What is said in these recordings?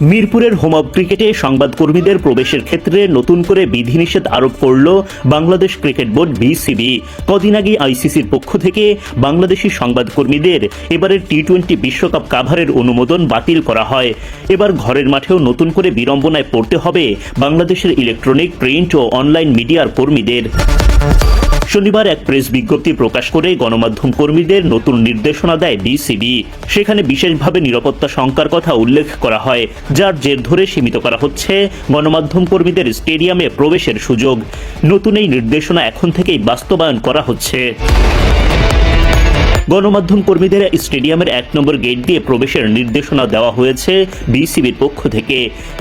মিরপুরের home of ক্রিকেটে সংবাদকর্মীদের প্রবেশের ক্ষেত্রে নতুন করে বিধিনিষেধ আরোপ করল বাংলাদেশ ক্রিকেট বোর্ড বিসিবি কদিন আগে আইসিসির পক্ষ থেকে বাংলাদেশি সংবাদকর্মীদের এবারের টি টোয়েন্টি বিশ্বকাপ কাভারের অনুমোদন বাতিল করা হয়। এবার ঘরের মাঠেও নতুন করে বিড়ম্বনায় পড়তে হবে বাংলাদেশের ইলেকট্রনিক, প্রিন্ট ও অনলাইন মিডিয়ার কর্মীদের। শনিবার এক প্রেস বিজ্ঞপ্তি প্রকাশ করে গণমাধ্যম কর্মীদের নতুন নির্দেশনা দেয় বিসিবি। সেখানে বিশেষভাবে নিরাপত্তা শঙ্কার কথা উল্লেখ করা হয়, যার জের ধরে সীমিত করা হচ্ছে গণমাধ্যম কর্মীদের স্টেডিয়ামে প্রবেশের সুযোগ। নতুন এই নির্দেশনা এখন থেকেই বাস্তবায়ন করা হচ্ছে। গণমাধ্যম কর্মীদের স্টেডিয়ামের এক নম্বর গেট দিয়ে প্রবেশের নির্দেশনা দেওয়া হয়েছে বিসিবির পক্ষ থেকে।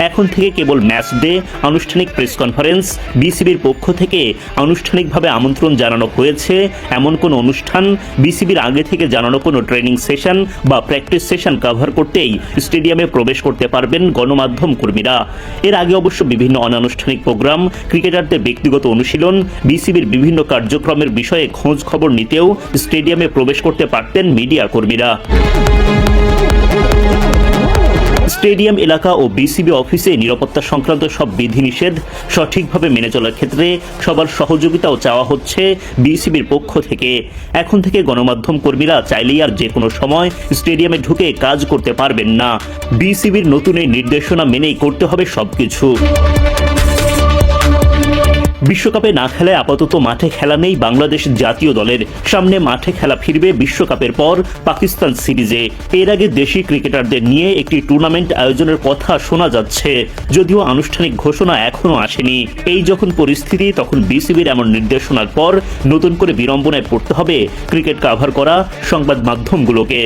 এখন থেকে কেবল ম্যাচ ডে, আনুষ্ঠানিক প্রেস কনফারেন্স, বিসিবির পক্ষ থেকে আনুষ্ঠানিকভাবে আমন্ত্রণ জানানো হয়েছে। এমন কোনো অনুষ্ঠান বিসিবির আগে থেকে জানানো কোনো ট্রেনিং সেশন বা প্র্যাকটিস সেশন কভার করতেই স্টেডিয়ামে প্রবেশ করতে পারবেন গণমাধ্যম কর্মীরা। এর আগে অবশ্য বিভিন্ন অনানুষ্ঠানিক প্রোগ্রাম, ক্রিকেটারদের ব্যক্তিগত অনুশীলন, বিসিবির বিভিন্ন কার্যক্রমের বিষয়ে খোঁজ খবর নিতেও স্টেডিয়ামে প্রবেশ করতে পারতেন মিডিয়া কর্মীরা। স্টেডিয়াম, এলাকা ও বিসিবি অফিসে নিরাপত্তা সংক্রান্ত সব বিধিনিষেধ সঠিকভাবে মেনে চলার ক্ষেত্রে সবার সহযোগিতাও চাওয়া হচ্ছে বিসিবির পক্ষ থেকে। এখন থেকে গণমাধ্যম কর্মীরা চাইলেই আর যে কোনো সময় স্টেডিয়ামে ঢুকে কাজ করতে পারবেন না। বিসিবির নতুন এই নির্দেশনা মেনেই করতে হবে সবকিছু। বিশ্বকাপে না খেলায় আপাতত মাঠে খেলা নেই বাংলাদেশ জাতীয় দলের। সামনে মাঠে খেলা ফিরবে বিশ্বকাপের পর পাকিস্তান সিরিজে। এর আগে দেশি ক্রিকেটারদের নিয়ে একটি টুর্নামেন্ট আয়োজনের কথা শোনা যাচ্ছে। যদিও আনুষ্ঠানিক ঘোষণা এখনও আসেনি। এই যখন পরিস্থিতি, তখন বিসিবির এমন নির্দেশনার পর নতুন করে বিড়ম্বনায় পড়তে হবে ক্রিকেট কাভার করা সংবাদ মাধ্যমগুলোকে।